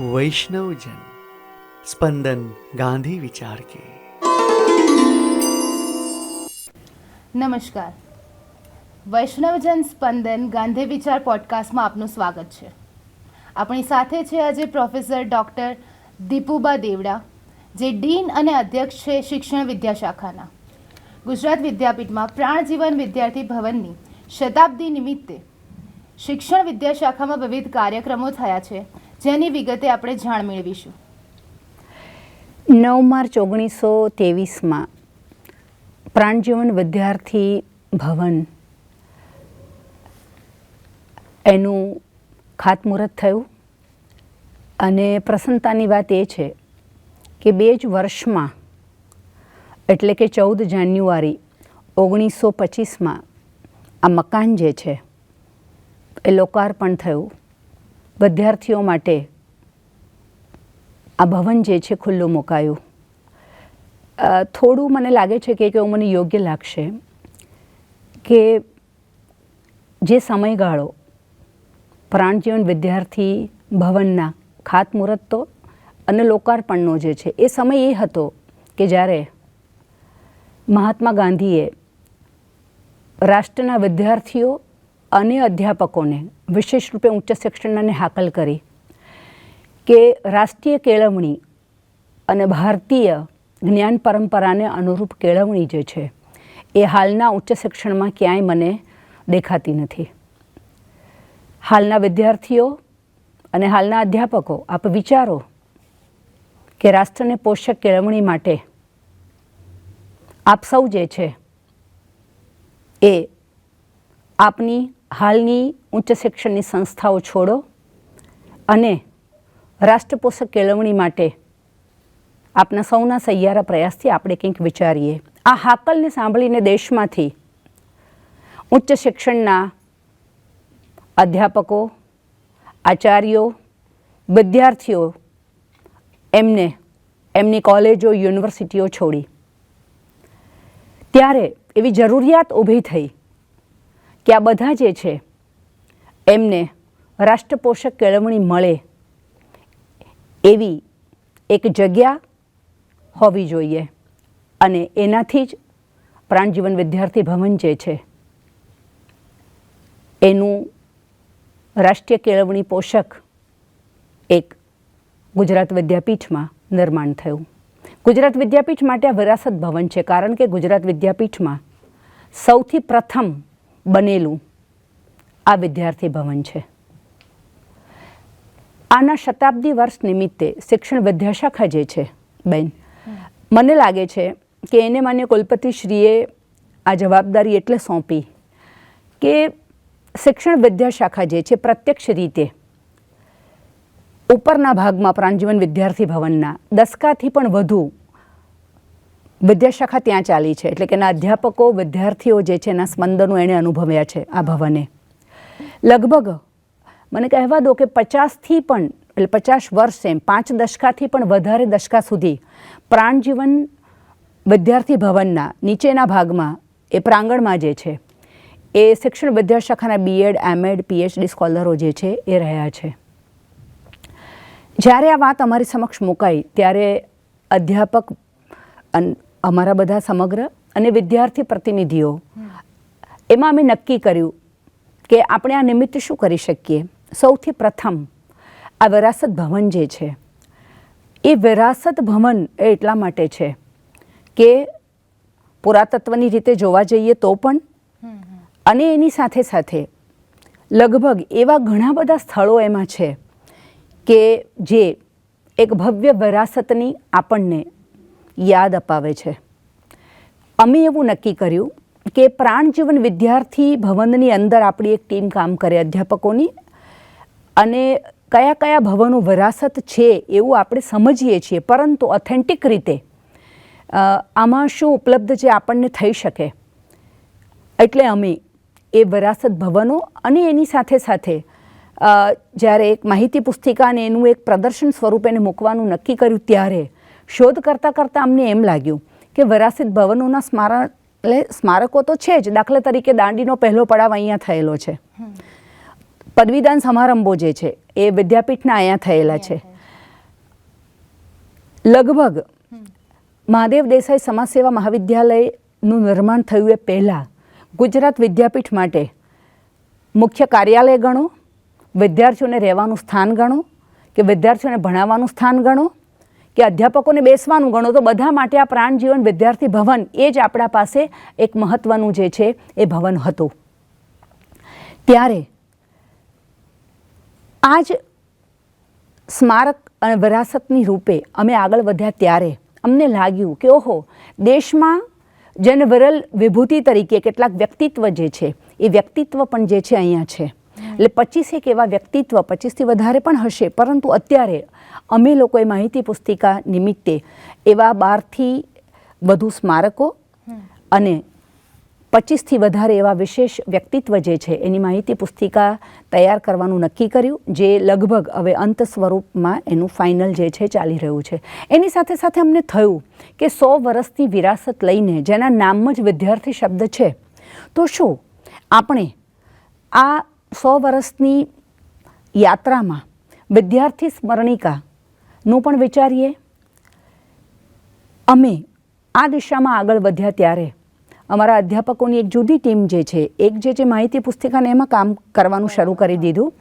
વૈષ્ણવજન, સ્પંદન ગાંધી વિચાર કે. નમસ્કાર. વૈષ્ણવજન, સ્પંદન ગાંધી વિચાર પોડકાસ્ટમાં આપનું સ્વાગત છે. આપણી સાથે છે આજે પ્રોફેસર ડૉક્ટર દીપુબા દેવડા, જે ડીન અને અધ્યક્ષ છે શિક્ષણ વિદ્યાશાખાના. ગુજરાત વિદ્યાપીઠમાં પ્રાણજીવન વિદ્યાર્થી ભવનની શતાબ્દી નિમિત્તે શિક્ષણ વિદ્યાશાખામાં વિવિધ કાર્યક્રમો થયા છે. જેની વિગતે આપણે જાણ મેળવીશું. નવ માર્ચ ઓગણીસો ત્રેવીસમાં પ્રાણજીવન વિદ્યાર્થી ભવન એનું ખાતમુહૂર્ત થયું. અને પ્રસન્નતાની વાત એ છે કે બે જ વર્ષમાં, એટલે કે ચૌદ જાન્યુઆરી ઓગણીસો પચીસમાં આ મકાન જે છે એ લોકાર્પણ થયું. વિદ્યાર્થીઓ માટે આ ભવન જે છે ખુલ્લું મુકાયું. થોડું મને લાગે છે કે એવું મને યોગ્ય લાગશે કે જે સમયગાળો પ્રાણજીવન વિદ્યાર્થી ભવનના ખાતમુહૂર્ત તો અને લોકાર્પણનો જે છે, એ સમય એ હતો કે જ્યારે મહાત્મા ગાંધીએ રાષ્ટ્રના વિદ્યાર્થીઓ અને અધ્યાપકોને વિશેષ રૂપે ઉચ્ચ શિક્ષણને હાકલ કરી કે રાષ્ટ્રીય કેળવણી અને ભારતીય જ્ઞાન પરંપરાને અનુરૂપ કેળવણી જે છે, એ હાલના ઉચ્ચ શિક્ષણમાં ક્યાંય મને દેખાતી નથી. હાલના વિદ્યાર્થીઓ અને હાલના અધ્યાપકો, આપ વિચારો કે રાષ્ટ્રને પોષક કેળવણી માટે આપ સૌ જે છે, એ આપની હાલની ઉચ્ચ શિક્ષણની સંસ્થાઓ છોડો અને રાષ્ટ્રપોષક કેળવણી માટે આપના સૌના સહિયારા પ્રયાસથી આપણે કંઈક વિચારીએ. આ હાકલને સાંભળીને દેશમાંથી ઉચ્ચ શિક્ષણના અધ્યાપકો, આચાર્યો, વિદ્યાર્થીઓ એમને એમની કોલેજો, યુનિવર્સિટીઓ છોડી. ત્યારે એવી જરૂરિયાત ઊભી થઈ કે આ બધા જે છે, એમને રાષ્ટ્રપોષક કેળવણી મળે એવી એક જગ્યા હોવી જોઈએ. અને એનાથી જ પ્રાણજીવન વિદ્યાર્થી ભવન જે છે, એનું રાષ્ટ્રીય કેળવણી પોષક એક ગુજરાત વિદ્યાપીઠમાં નિર્માણ થયું. ગુજરાત વિદ્યાપીઠ માટે આ વિરાસત ભવન છે, કારણ કે ગુજરાત વિદ્યાપીઠમાં સૌથી પ્રથમ બનેલું આ વિદ્યાર્થી ભવન છે. આના શતાબ્દી વર્ષ નિમિત્તે શિક્ષણ વિદ્યાશાખા જે છે, બેન, મને લાગે છે કે એને માન્ય કુલપતિશ્રીએ આ જવાબદારી એટલે સોંપી કે શિક્ષણ વિદ્યાશાખા જે છે પ્રત્યક્ષ રીતે ઉપરના ભાગમાં પ્રાણજીવન વિદ્યાર્થી ભવનના દસકાથી પણ વધુ વિદ્યાશાખા ત્યાં ચાલી છે. એટલે કે એના અધ્યાપકો, વિદ્યાર્થીઓ જે છે એના સ્પંદનો એણે અનુભવ્યા છે આ ભવને. લગભગ મને કહેવા દો કે પચાસથી પણ, એટલે પચાસ વર્ષ એમ, પાંચ દશકાથી પણ વધારે દશકા સુધી પ્રાણજીવન વિદ્યાર્થી ભવનના નીચેના ભાગમાં, એ પ્રાંગણમાં જે છે, એ શિક્ષણ વિદ્યાશાખાના બીએડ એમએડ પીએચડી સ્કોલરો જે છે એ રહ્યા છે. જ્યારે આ વાત અમારી સમક્ષ મુકાઈ, ત્યારે અધ્યાપક અન- અમારા બધા સમગ્ર અને વિદ્યાર્થી પ્રતિનિધિઓ, એમાં અમે નક્કી કર્યું કે આપણે આ નિમિત્તે શું કરી શકીએ? સૌથી પ્રથમ આ વિરાસત ભવન જે છે, એ વિરાસત ભવન એ એટલા માટે છે કે પુરાતત્વની રીતે જોવા જઈએ તો પણ અને એની સાથે સાથે લગભગ એવા ઘણા બધા સ્થળો એમાં છે કે જે એક ભવ્ય વિરાસતની આપણને યાદ અપાવે છે. અમે એવું નક્કી કર્યું કે પ્રાણજીવન વિદ્યાર્થી ભવનની અંદર આપણી એક ટીમ કામ કરે અધ્યાપકોની અને કયા કયા ભવનો વરાસત છે એવું આપણે સમજીએ છીએ, પરંતુ ઓથેન્ટિક રીતે આમાં શું ઉપલબ્ધ છે આપણને થઈ શકે. એટલે અમે એ વરાસત ભવનો અને એની સાથે સાથે જ્યારે એક માહિતી પુસ્તિકા અને એનું એક પ્રદર્શન સ્વરૂપે મૂકવાનું નક્કી કર્યું ત્યારે શોધ કરતાં કરતાં અમને એમ લાગ્યું કે વરાસિત ભવનોના સ્મારક એટલે સ્મારકો તો છે જ. દાખલા તરીકે દાંડીનો પહેલો પડાવ અહીંયા થયેલો છે. પદવીદાન સમારંભો જે છે એ વિદ્યાપીઠના અહીંયા થયેલા છે. લગભગ મહાદેવ દેસાઈ સમાજ સેવા મહાવિદ્યાલયનું નિર્માણ થયું એ પહેલાં ગુજરાત વિદ્યાપીઠ માટે મુખ્ય કાર્યાલય ગણો, વિદ્યાર્થીઓને રહેવાનું સ્થાન ગણો કે વિદ્યાર્થીઓને ભણાવવાનું સ્થાન ગણો કે અધ્યાપકોને બેસવાનું ગણો તો બધા માટે આ પ્રાણજીવન વિદ્યાર્થી ભવન એ જ આપણા પાસે એક મહત્ત્વનું જે છે એ ભવન હતું. ત્યારે આ જ સ્મારક અને વિરાસતની રૂપે અમે આગળ વધ્યા ત્યારે અમને લાગ્યું કે ઓહો, દેશમાં જેને વિરલ વિભૂતિ તરીકે કેટલાક વ્યક્તિત્વ જે છે, એ વ્યક્તિત્વ પણ જે છે અહીંયા છે. એટલે પચીસેક એવા વ્યક્તિત્વ, પચીસથી વધારે પણ હશે. પરંતુ અત્યારે અમે લોકોએ માહિતી પુસ્તિકા નિમિત્તે એવા બારથી વધુ સ્મારકો અને પચીસથી વધારે એવા વિશેષ વ્યક્તિત્વ જે છે, એની માહિતી પુસ્તિકા તૈયાર કરવાનું નક્કી કર્યું, જે લગભગ હવે અંત સ્વરૂપમાં એનું ફાઇનલ જે છે, ચાલી રહ્યું છે. એની સાથે સાથે અમને થયું કે સો વર્ષની વિરાસત લઈને જેના નામ જ વિદ્યાર્થી શબ્દ છે, તો શું આપણે આ સો વર્ષની યાત્રામાં વિદ્યાર્થી સ્મરણિકાનું પણ વિચારીએ. અમે આ દિશામાં આગળ વધ્યા ત્યારે અમારા અધ્યાપકોની એક જુદી ટીમ જે છે એક જે છે માહિતી પુસ્તિકાને એમાં કામ કરવાનું શરૂ કરી દીધું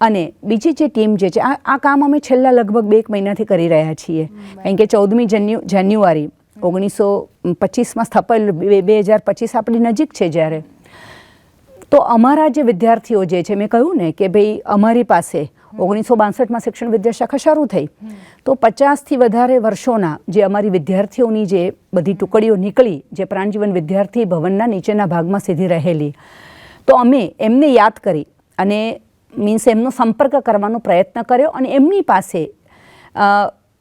અને બીજી જે ટીમ જે છે આ આ કામ અમે છેલ્લા લગભગ બે એક મહિનાથી કરી રહ્યા છીએ. કારણ કે ચૌદમી જન્યુ જાન્યુઆરી ઓગણીસો પચીસમાં સ્થપાયેલું બે બે હજાર પચીસ આપણી નજીક છે જ્યારે. તો અમારા જે વિદ્યાર્થીઓ જે છે, મેં કહ્યું ને કે ભાઈ અમારી પાસે ઓગણીસો બાસઠમાં શિક્ષણ વિદ્યાશાખા શરૂ થઈ. તો પચાસથી વધારે વર્ષોના જે અમારી વિદ્યાર્થીઓની જે બધી ટુકડીઓ નીકળી, જે પ્રાણજીવન વિદ્યાર્થી ભવનના નીચેના ભાગમાં સીધી રહેલી. તો અમે એમને યાદ કરી અને મીન્સ એમનો સંપર્ક કરવાનો પ્રયત્ન કર્યો અને એમની પાસે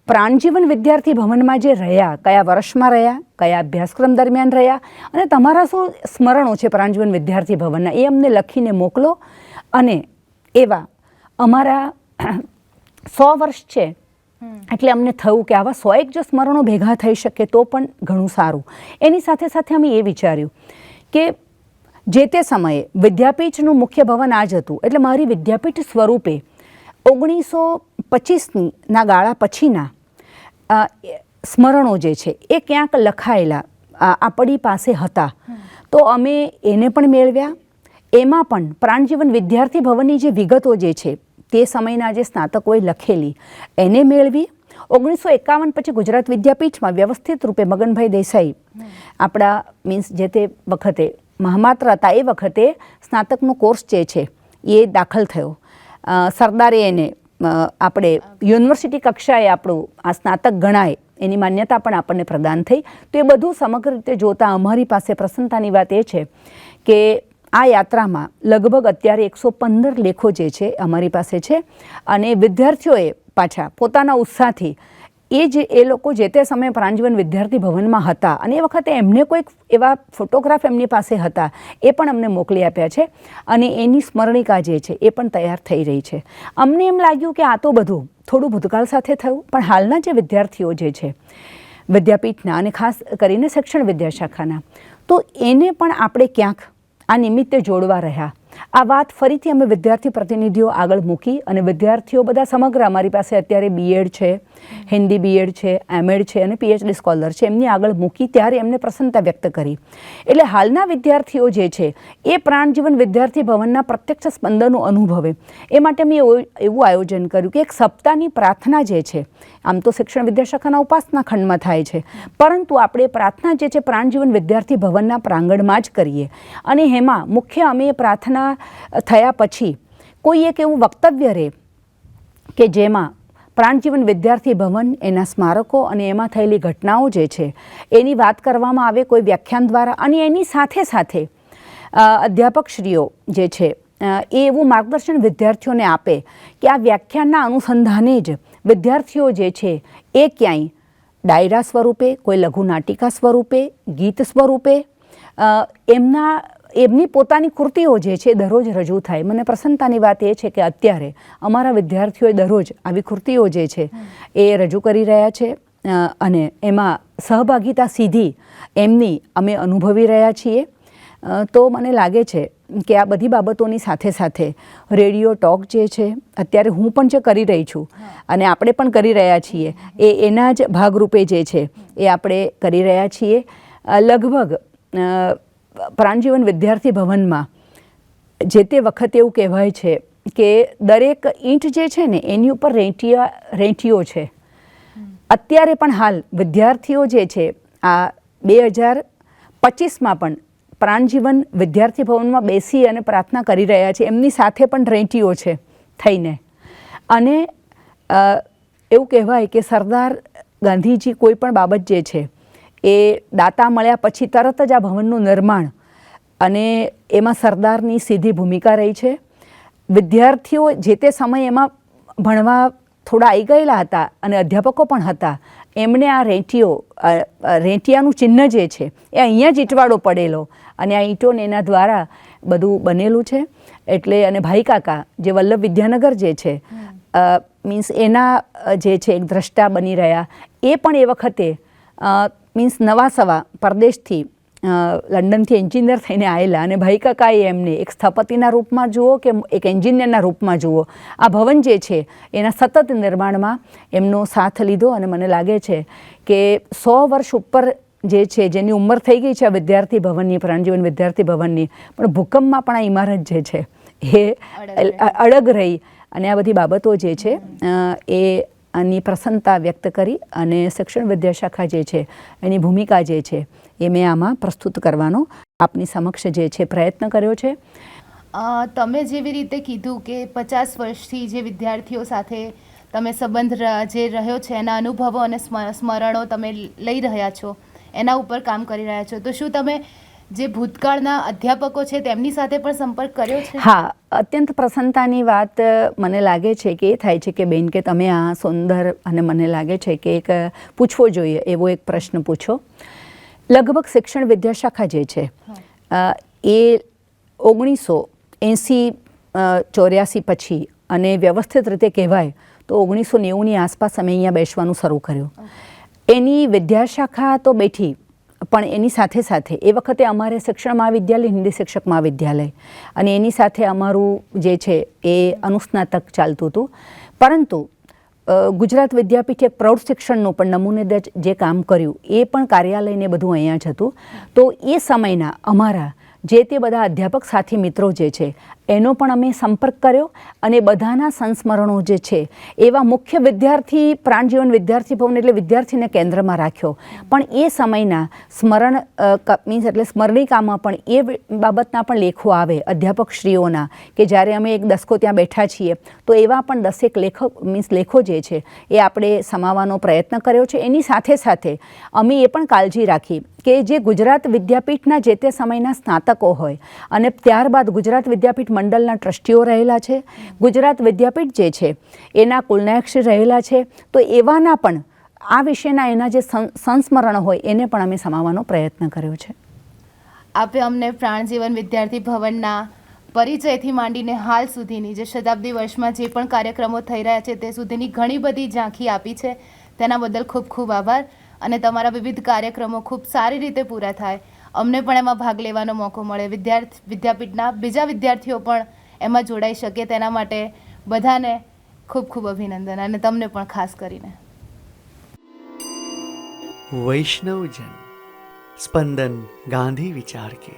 પ્રાણજીવન વિદ્યાર્થી ભવનમાં જે રહ્યા કયા વર્ષમાં રહ્યા કયા અભ્યાસક્રમ દરમિયાન રહ્યા અને તમારા શું સ્મરણો છે પ્રાણજીવન વિદ્યાર્થી ભવનના? એ અમને લખીને મોકલો અને એવા અમારા સો વર્ષ છે. એટલે અમને થયું કે આવા સો એક જો સ્મરણો ભેગા થઈ શકે તો પણ ઘણું સારું. એની સાથે સાથે અમે એ વિચાર્યું કે જે તે સમયે વિદ્યાપીઠનું મુખ્ય ભવન આ જ હતું. એટલે મારી વિદ્યાપીઠ સ્વરૂપે ઓગણીસો પચીસની ના ગાળા પછીના સ્મરણો જે છે, એ ક્યાંક લખાયેલા આપણી પાસે હતા. તો અમે એને પણ મેળવ્યા. એમાં પણ પ્રાણજીવન વિદ્યાર્થી ભવનની જે વિગતો જે છે, તે સમયના જે સ્નાતકોએ લખેલી, એને મેળવી. ઓગણીસો એકાવન પછી ગુજરાત વિદ્યાપીઠમાં વ્યવસ્થિત રૂપે મગનભાઈ દેસાઈ, આપણા મીન્સ જે તે વખતે મહામાત્ર હતા, એ વખતે સ્નાતકનો કોર્સ જે છે, એ દાખલ થયો. સરદારે એને આપણે યુનિવર્સિટી કક્ષાએ આપણું આ સ્નાતક ગણાય, એની માન્યતા પણ આપણને પ્રદાન થઈ. તો એ બધું સમગ્ર રીતે જોતાં અમારી પાસે પ્રસન્નતાની વાત એ છે કે આ યાત્રામાં લગભગ અત્યારે એકસો પંદર લેખો જે છે, અમારી પાસે છે. અને વિદ્યાર્થીઓએ પાછા પોતાના ઉત્સાહથી એ જે એ લોકો જે તે સમયે પ્રાંજવન વિદ્યાર્થી ભવનમાં હતા અને એ વખતે એમને કોઈક એવા ફોટોગ્રાફ એમની પાસે હતા, એ પણ અમને મોકલી આપ્યા છે અને એની સ્મરણિકા જે છે એ પણ તૈયાર થઈ રહી છે. અમને એમ લાગ્યું કે આ તો બધું થોડું ભૂતકાળ સાથે થયું, પણ હાલના જે વિદ્યાર્થીઓ જે છે, વિદ્યાપીઠના અને ખાસ કરીને શિક્ષણ વિદ્યાશાખાના, તો એને પણ આપણે ક્યાંક આ નિમિત્તે જોડવા રહ્યા. આ વાત ફરીથી અમે વિદ્યાર્થી પ્રતિનિધિઓ આગળ મૂકી અને વિદ્યાર્થીઓ બધા સમગ્ર અમારી પાસે અત્યારે બીએડ છે, હિન્દી બીએડ છે એમએડ છે અને પીએચડી સ્કોલર છે. એમની આગળ મૂકી ત્યારે એમને પ્રસન્નતા વ્યક્ત કરી. એટલે હાલના વિદ્યાર્થીઓ જે છે, એ પ્રાણજીવન વિદ્યાર્થી ભવનના પ્રત્યક્ષ સ્પંદનો અનુભવે. એ માટે મેં એવું એવું આયોજન કર્યું કે એક સપ્તાહની પ્રાર્થના જે છે, આમ તો શિક્ષણ વિદ્યાશાખાના ઉપાસના ખંડમાં થાય છે, પરંતુ આપણે પ્રાર્થના જે છે પ્રાણજીવન વિદ્યાર્થી ભવનના પ્રાંગણમાં જ કરીએ. અને એમાં મુખ્ય અમે પ્રાર્થના થયા પછી કોઈ એક એવું વક્તવ્ય રહે કે જેમાં પ્રાણજીવન વિદ્યાર્થી ભવન, એના સ્મારકો અને એમાં થયેલી ઘટનાઓ જે છે, એની વાત કરવામાં આવે, કોઈ વ્યાખ્યાન દ્વારા અને એની સાથે સાથે અધ્યાપકશ્રીઓ જે છે એ એવું માર્ગદર્શન વિદ્યાર્થીઓને આપે કે આ વ્યાખ્યાનના અનુસંધાને જ વિદ્યાર્થીઓ જે છે, એ ક્યાંય ડાયરા સ્વરૂપે, કોઈ લઘુ નાટિકા સ્વરૂપે, ગીત સ્વરૂપે એમના એમની પોતાની કૃતિઓ જે છે દરરોજ રજૂ થાય. મને પ્રસન્નતાની વાત એ છે કે અત્યારે અમારા વિદ્યાર્થીઓએ દરરોજ આવી કૃતિઓ જે છે એ રજૂ કરી રહ્યા છે અને એમાં સહભાગિતા સીધી એમની અમે અનુભવી રહ્યા છીએ. તો મને લાગે છે કે આ બધી બાબતોની સાથે સાથે રેડિયો ટોક જે છે અત્યારે હું પણ જે કરી રહી છું અને આપણે પણ કરી રહ્યા છીએ એ એના જ ભાગરૂપે જે છે એ આપણે કરી રહ્યા છીએ. લગભગ પ્રાણજીવન વિદ્યાર્થી ભવનમાં જે તે વખતે એવું કહેવાય છે કે દરેક ઈંટ જે છે ને, એની ઉપર રેંટિયા રેંટીઓ છે. અત્યારે પણ હાલ વિદ્યાર્થીઓ જે છે, આ બે હજાર પચીસમાં પણ પ્રાણજીવન વિદ્યાર્થી ભવનમાં બેસી અને પ્રાર્થના કરી રહ્યા છે. એમની સાથે પણ રેંટીઓ છે થઈને. અને એવું કહેવાય કે સરદાર ગાંધીજી કોઈ પણ બાબત જે છે એ દાતા મળ્યા પછી તરત જ આ ભવનનું નિર્માણ અને એમાં સરદારની સીધી ભૂમિકા રહી છે. વિદ્યાર્થીઓ જે તે સમયે એમાં ભણવા થોડા આવી ગયેલા હતા અને અધ્યાપકો પણ હતા એમણે આ રેંટીઓ રેંટિયાનું ચિહ્ન જે છે એ અહીંયા જ ઈંટવાળો પડેલો અને આ ઈંટોને એના દ્વારા બધું બનેલું છે. એટલે અને ભાઈ કાકા, જે વલ્લભ વિદ્યાનગર જે છે મીન્સ એના જે છે એક દ્રષ્ટા બની રહ્યા, એ પણ એ વખતે મીન્સ નવા સવા પરદેશથી લંડનથી એન્જિનિયર થઈને આવેલા અને ભાઈ કાકાએ એમને એક સ્થપતિના રૂપમાં જુઓ કે એક એન્જિનિયરના રૂપમાં જુઓ. આ ભવન જે છે એના સતત નિર્માણમાં એમનો સાથ લીધો અને મને લાગે છે કે સો વર્ષ ઉપર જે છે જેની ઉંમર થઈ ગઈ છે આ વિદ્યાર્થી ભવનની પ્રાણજીવન વિદ્યાર્થી ભવનની પણ ભૂકંપમાં પણ આ ઇમારત જે છે એ અડગ રહી. અને આ બધી બાબતો જે છે એ આની પ્રસન્નતા વ્યક્ત કરી અને શિક્ષણ વિદ્યાશાખા જે છે એની ભૂમિકા જે છે એ મેં આમાં પ્રસ્તુત કરવાનો આપની સમક્ષ જે છે પ્રયત્ન કર્યો છે. તમે જેવી રીતે કીધું કે પચાસ વર્ષથી જે વિદ્યાર્થીઓ સાથે તમે સંબંધ જે રહ્યો છે એના અનુભવો અને સ્મ- સ્મરણો તમે લઈ રહ્યા છો એના ઉપર કામ કરી રહ્યા છો તો શું તમે જે ભૂતકાળના અધ્યાપકો છે તેમની સાથે પણ સંપર્ક કર્યો છે? હા અત્યંત પ્રસન્નતાની વાત મને લાગે છે કે એ થાય છે કે બેન કે તમે આ સુંદર અને મને લાગે છે કે એક પૂછવો જોઈએ એવો એક પ્રશ્ન પૂછો. લગભગ શિક્ષણ વિદ્યાશાખા જે છે એ ઓગણીસો એંસી ચોર્યાસી પછી અને વ્યવસ્થિત રીતે કહેવાય તો ઓગણીસો નેવુંની આસપાસ અમે અહીંયા બેસવાનું શરૂ કર્યું. એની વિદ્યાશાખા તો બેઠી પણ એની સાથે સાથે એ વખતે અમારે શિક્ષણ મહાવિદ્યાલય, હિન્દી શિક્ષક મહાવિદ્યાલય. અને એની સાથે અમારું જે છે એ અનુસ્નાતક ચાલતું હતું. પરંતુ ગુજરાત વિદ્યાપીઠે પ્રૌઢ શિક્ષણનું પણ નમૂનેદાર જે કામ કર્યું, એ પણ કાર્યાલયને બધું અહીંયા જ હતું. તો એ સમયના અમારા જે તે બધા અધ્યાપક સાથી મિત્રો જે છે એનો પણ અમે સંપર્ક કર્યો અને બધાના સંસ્મરણો જે છે, એવા મુખ્ય વિદ્યાર્થી પ્રાણજીવન વિદ્યાર્થી ભવન એટલે વિદ્યાર્થીને કેન્દ્રમાં રાખ્યો. પણ એ સમયના સ્મરણ મીન્સ એટલે સ્મરણિકામાં પણ એ બાબતના પણ લેખો આવે અધ્યાપકશ્રીઓના, કે જ્યારે અમે એક દસકો ત્યાં બેઠા છીએ, તો એવા પણ દસેક લેખો, મીન્સ લેખો જે છે, એ આપણે સમાવવાનો પ્રયત્ન કર્યો છે. એની સાથે સાથે અમે એ પણ કાળજી રાખી કે જે ગુજરાત વિદ્યાપીઠના જે તે સમયના સ્નાતકો હોય અને ત્યારબાદ ગુજરાત વિદ્યાપીઠ મંડળના ટ્રસ્ટીઓ રહેલા છે. ગુજરાત વિદ્યાપીઠ જે છે, એના કુલનાયકશ્રી રહેલા છે. તો એવાના પણ, આ વિશેના એના જે સંસ્મરણ હોય, એને પણ અમે સમાવવાનો પ્રયત્ન કર્યો છે. આપે અમને પ્રાણજીવન વિદ્યાર્થી ભવનના પરિચયથી માંડીને હાલ સુધીની જે શતાબ્દી વર્ષમાં જે પણ કાર્યક્રમો થઈ રહ્યા છે, તે સુધીની ઘણી બધી ઝાંખી આપી છે. તેના બદલ ખૂબ ખૂબ આભાર અને તમારા વિવિધ કાર્યક્રમો ખૂબ સારી રીતે પૂરા થાય. અમને પણ એમાં ભાગ લેવાનો મોકો મળે. વિદ્યાર્થી, વિદ્યાપીઠના બીજા વિદ્યાર્થીઓ પણ એમાં જોડાઈ શકે તેના માટે બધાને ખૂબ ખૂબ અભિનંદન અને તમને પણ ખાસ કરીને. વૈષ્ણવજન, સ્પંદન ગાંધી વિચાર કે